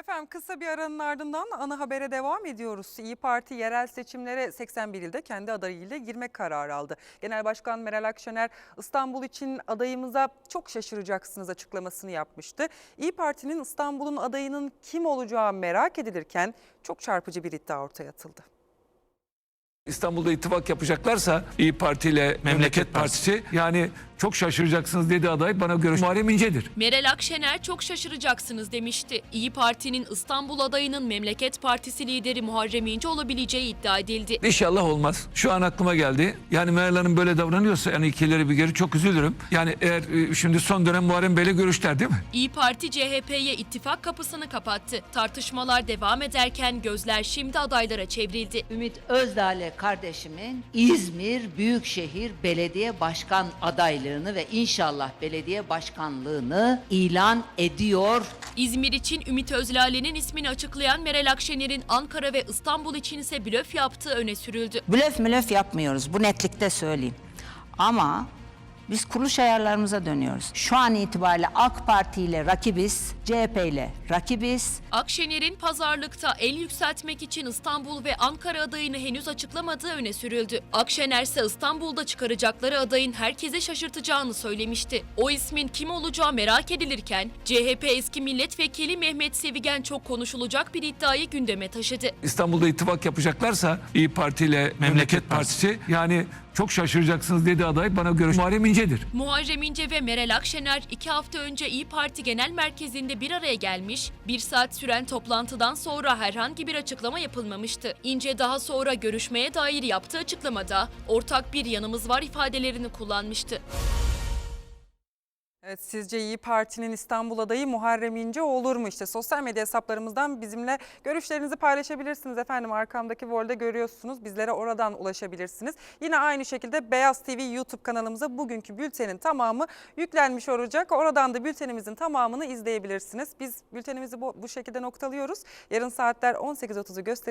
Efendim kısa bir aranın ardından ana habere devam ediyoruz. İyi Parti yerel seçimlere 81 ilde kendi adayıyla girme kararı aldı. Genel Başkan Meral Akşener İstanbul için adayımıza çok şaşıracaksınız açıklamasını yapmıştı. İyi Parti'nin İstanbul'un adayının kim olacağı merak edilirken çok çarpıcı bir iddia ortaya atıldı. İstanbul'da ittifak yapacaklarsa İyi Parti ile Memleket Partisi yani çok şaşıracaksınız dedi aday bana göre Muharrem İnce'dir. Meral Akşener çok şaşıracaksınız demişti. İyi Parti'nin İstanbul adayının Memleket Partisi lideri Muharrem İnce olabileceği iddia edildi. İnşallah olmaz. Şu an aklıma geldi. Yani Meral Hanım böyle davranıyorsa yani iki ileri bir geri çok üzülürüm. Yani eğer e, şimdi son dönem Muharrem Bey'le görüşler değil mi? İyi Parti CHP'ye ittifak kapısını kapattı. Tartışmalar devam ederken gözler şimdi adaylara çevrildi. Ümit Özdağ'la kardeşimin İzmir Büyükşehir Belediye Başkan adaylığını ve inşallah belediye başkanlığını ilan ediyor. İzmir için Ümit Özlale'nin ismini açıklayan Meral Akşener'in Ankara ve İstanbul için ise blöf yaptığı öne sürüldü. Blöf mülöf yapmıyoruz. Bu netlikte söyleyeyim. Ama biz kuruluş ayarlarımıza dönüyoruz. Şu an itibariyle AK Parti ile rakibiz, CHP ile rakibiz. Akşener'in pazarlıkta el yükseltmek için İstanbul ve Ankara adayını henüz açıklamadığı öne sürüldü. Akşener ise İstanbul'da çıkaracakları adayın herkese şaşırtacağını söylemişti. O ismin kim olacağı merak edilirken CHP eski milletvekili Mehmet Sevigen çok konuşulacak bir iddiayı gündeme taşıdı. İstanbul'da ittifak yapacaklarsa İyi Parti ile Memleket Partisi yani çok şaşıracaksınız dedi aday bana göre Muharrem İnce'dir. Muharrem İnce ve Meral Akşener iki hafta önce İyi Parti Genel Merkezi'nde bir araya gelmiş, bir saat süren toplantıdan sonra herhangi bir açıklama yapılmamıştı. İnce daha sonra görüşmeye dair yaptığı açıklamada ortak bir yanımız var ifadelerini kullanmıştı. Evet sizce İyi Parti'nin İstanbul adayı Muharrem İnce olur mu? İşte sosyal medya hesaplarımızdan bizimle görüşlerinizi paylaşabilirsiniz efendim. Arkamdaki volde görüyorsunuz. Bizlere oradan ulaşabilirsiniz. Yine aynı şekilde Beyaz TV YouTube kanalımıza bugünkü bültenin tamamı yüklenmiş olacak. Oradan da bültenimizin tamamını izleyebilirsiniz. Biz bültenimizi bu, bu şekilde noktalıyoruz. Yarın saatler 18.30'u gösteriyor.